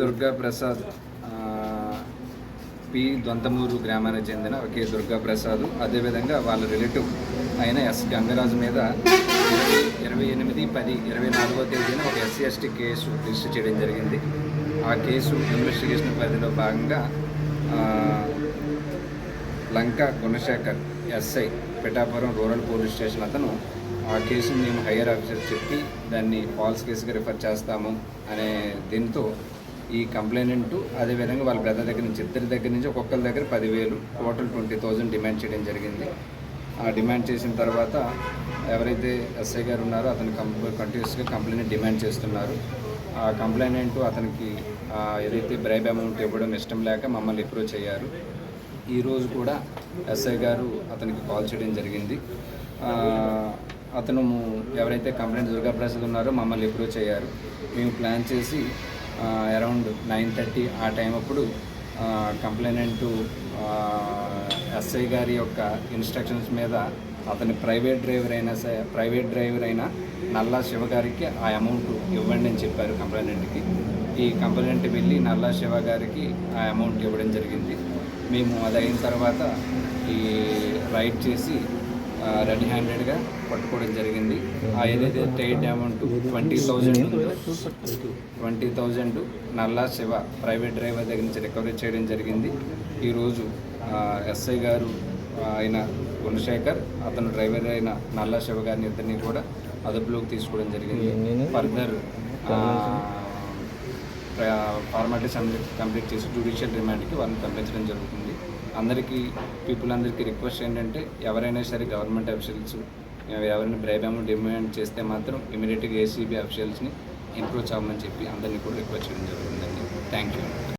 Durga Prasad P Dontamuru గ్రామానికి చెందిన K Durga Prasad అదేవిధంగా వాళ్ళ రిలేటివ్ అయిన ఎస్ గంగరాజు మీద ఇరవై ఎనిమిది పది ఇరవై నాలుగో తేదీన ఒక ఎస్సీ ఎస్టీ కేసు రిజిస్టర్ చేయడం జరిగింది. ఆ కేసు ఇన్వెస్టిగేషన్ పరిధిలో భాగంగా Lanka Gunasekhar SI Pithapuram rural police station అతను ఆ కేసును మేము హయ్యర్ ఆఫీసర్ చెప్పి దాన్ని ఫాల్స్ కేసుగా రిఫర్ చేస్తాము అనే దీంతో ఈ కంప్లైనెంట్ అదేవిధంగా వాళ్ళ బ్రదర్ దగ్గర నుంచి ఇద్దరి దగ్గర నుంచి ఒక్కొక్కరి దగ్గర పదివేలు టోటల్ ట్వంటీ థౌజండ్ డిమాండ్ చేయడం జరిగింది. ఆ డిమాండ్ చేసిన తర్వాత ఎవరైతే ఎస్ఐ గారు ఉన్నారో అతను కంప్ కంటిన్యూస్గా కంప్లైంట్ డిమాండ్ చేస్తున్నారు. ఆ కంప్లైనెంట్ అతనికి ఏదైతే బ్రైబ్ అమౌంట్ ఇవ్వడం ఇష్టం లేక మమ్మల్ని అప్రోచ్ అయ్యారు. ఈరోజు కూడా ఎస్ఐ గారు అతనికి కాల్ చేయడం జరిగింది. అతను ఎవరైతే కంప్లైంట్ దుర్గా ప్రసాద్ ఉన్నారో మమ్మల్ని అప్రోచ్ అయ్యారు మేము ప్లాన్ చేసి అరౌండ్ నైన్ థర్టీ ఆ టైం అప్పుడు కంప్లైనెంట్ ఎస్ఐ గారి యొక్క ఇన్స్ట్రక్షన్స్ మీద అతని ప్రైవేట్ డ్రైవర్ అయినా సరే ప్రైవేట్ డ్రైవర్ అయినా నల్లా శివ గారికి ఆ అమౌంట్ ఇవ్వండి అని చెప్పారు కంప్లైనెంట్కి. ఈ కంప్లైంట్ వెళ్ళి నల్లా శివ గారికి ఆ అమౌంట్ ఇవ్వడం జరిగింది. మేము అది అయిన తర్వాత ఈ రైడ్ చేసి రెడీ హ్యాండెడ్గా పట్టుకోవడం జరిగింది. ఆ ఏదైతే Tide amount twenty thousand twenty thousand Nalla Siva private driver దగ్గర నుంచి రికవరీ చేయడం జరిగింది. ఈరోజు ఎస్ఐ గారు ఆ, అయిన గుణశేఖర్ అతను డ్రైవర్ అయిన నల్లా శివ గారిని ఇద్దరిని కూడా అదుపులోకి తీసుకోవడం జరిగింది. ఫర్దర్ ఫార్మాలిటీస్ అన్ని కంప్లీట్ చేసి జ్యుడిషియల్ రిమాండ్కి వాళ్ళని పంపించడం జరుగుతుంది. అందరికీ పీపుల్ అందరికీ రిక్వెస్ట్ ఏంటంటే ఎవరైనా సరే గవర్నమెంట్ అఫీషియల్స్ ఎవరైనా బ్రైబ్ అమౌంట్ డిమాండ్ చేస్తే మాత్రం ఇమీడియట్గా ఏసీబీ అఫీషియల్స్ని ఇంప్రూవ్ అవ్వమని చెప్పి అందరినీ కూడా రిక్వెస్ట్ చేయడం జరుగుతుందండి. Thank you